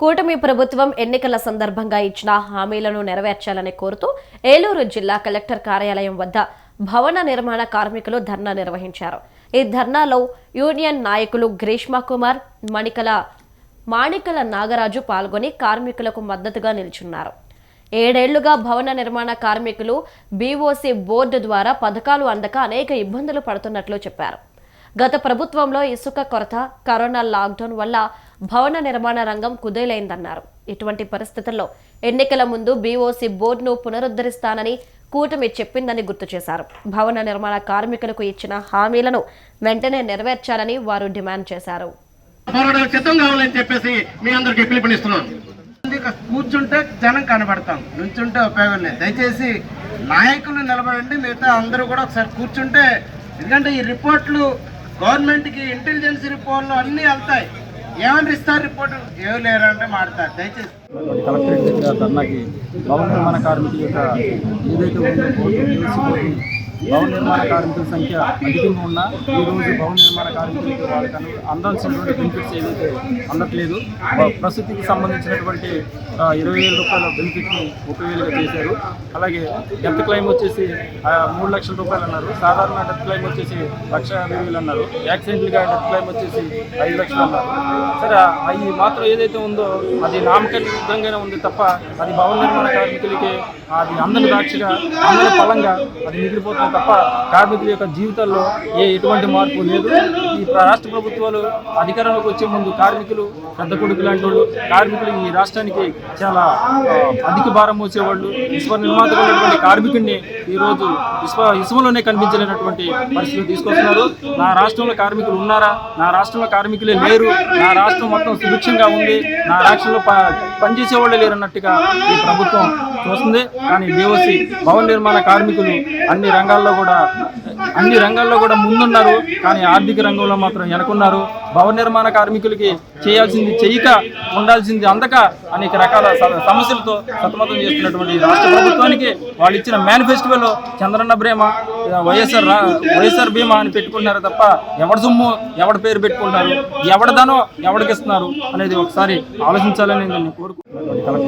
కూటమి ప్రభుత్వం ఎన్నికల సందర్భంగా ఇచ్చిన హామీలను నెరవేర్చాలని కోరుతూ ఏలూరు జిల్లా కలెక్టర్ కార్యాలయం వద్ద భవన నిర్మాణ కార్మికులు ధర్నా నిర్వహించారు. ఈ ధర్నాలో యూనియన్ నాయకులు గ్రీష్మ కుమార్ మణికల మాణికల నాగరాజు పాల్గొని కార్మికులకు మద్దతుగా నిల్చున్నారు. ఏడేళ్ళుగా భవన నిర్మాణ కార్మికులు బీఓసీ బోర్డు ద్వారా పథకాలు అందక అనేక ఇబ్బందులు పడుతున్నట్లు చెప్పారు. గత ప్రభుత్వంలో ఇసుక కొరత కరోనా లాక్డౌన్ వల్ల భవన నిర్మాణ రంగం కుదేలైందన్నారు. ఇటువంటి పరిస్థితుల్లో ఎన్నికల ముందు బీఓసీ బోర్డును పునరుద్ధరిస్తానని కూటమి చెప్పిందని గుర్తు చేశారు. భవన నిర్మాణ కార్మికులకు ఇచ్చిన హామీలను వెంటనే నెరవేర్చాలని వారు డిమాండ్ చేశారు. పోరాటానికి సిద్ధం కావాలని చెప్పేసి మీ అందరికి పిలుపునిస్తున్నాను. కూర్చుంటే జనం కనబడతాం. నుంచుంటే ఉపయోగం లేదు. దయచేసి నాయకులు నిలబడండి. మిగతా అందరూ కూడా ఒకసారి కూర్చుంటే ఎందుకంటే ఈ రిపోర్ట్లు గవర్నమెంట్కి ఇంటెలిజెన్స్ రిపోర్ట్లు అన్నీ వెళ్తాయి. ఏమని ఇస్తారు రిపోర్ట్? ఏమి లేరంటే మాడతారు. దయచేసి. కలెక్టరేట్ ధర్నాకి భవన నిర్మాణ కార్మికుల యొక్క ఏదైతే ఉందో భవన నిర్మాణ కార్మికుల సంఖ్య అధికంగా ఉన్నా ఈరోజు భవన నిర్మాణ కార్మికులకి వాళ్ళకి అందాల్సినటువంటి బెనిఫిట్స్ ఏదైతే అందట్లేదు ప్రస్తుతికి సంబంధించినటువంటి ఇరవై వేల రూపాయల బెనిఫిట్ని ముప్పై వేలుగా చేశారు. అలాగే డెత్ క్లైమ్ వచ్చేసి మూడు లక్షల రూపాయలు అన్నారు. సాధారణ డెత్ క్లైమ్ వచ్చేసి లక్ష యాభై వేలు అన్నారు. యాక్సిడెంట్గా డెత్ క్లైమ్ వచ్చేసి ఐదు లక్షలు అన్నారు. సరే అవి మాత్రం ఏదైతే ఉందో అది నామకరణంగానే ఉంది తప్ప అది భవన నిర్మాణ కార్మికులకి అది అందని దాక్షిగా అందని ఫలంగా అది మిగిలిపోతుంది. తప్ప కార్మికుల యొక్క జీవితాల్లో ఏ ఎటువంటి మార్పు లేదు. ఈ రాష్ట్ర ప్రభుత్వాలు అధికారంలోకి వచ్చే ముందు కార్మికులు పెద్ద కొడుకు లాంటి వాళ్ళు కార్మికులు ఈ రాష్ట్రానికి చాలా అధిక భారం వచ్చేవాళ్ళు విశ్వ నిర్మాతలు ఉన్నటువంటి కార్మికుడిని ఈరోజు విశ్వ విశ్వంలోనే కనిపించలేనటువంటి పరిస్థితులు తీసుకొస్తున్నారు. నా రాష్ట్రంలో కార్మికులు ఉన్నారా? నా రాష్ట్రంలో కార్మికులే లేరు. నా రాష్ట్రం మొత్తం సుభిక్షంగా ఉంది. నా రాష్ట్రంలో ప పనిచేసే వాళ్ళే లేరన్నట్టుగా ఈ ప్రభుత్వం చూస్తుంది కానీ బీఓసి భవన నిర్మాణ కార్మికులు అన్ని రంగాల్లో కూడా అన్ని రంగాల్లో కూడా ముందున్నారు. కానీ ఆర్థిక రంగంలో మాత్రం వెనకున్నారు. భవన నిర్మాణ కార్మికులకి చేయాల్సింది చేయక ఉండాల్సింది అందక అనేక రకాల స- సమస్యలతో సతమతం చేస్తున్నటువంటి రాష్ట్ర ప్రభుత్వానికి వాళ్ళు ఇచ్చిన మేనిఫెస్టోలో చంద్రన్న బ్రేమ వైఎస్ఆర్ రా- వైఎస్ఆర్ బీమా అని పెట్టుకుంటున్నారు తప్ప ఎవరి సొమ్ము ఎవరి పేరు పెట్టుకుంటారు ఎవరిదానో ఎవడికి ఇస్తున్నారు అనేది ఒకసారి ఆలోచించాలని నేను కోరుకుంటున్నాను.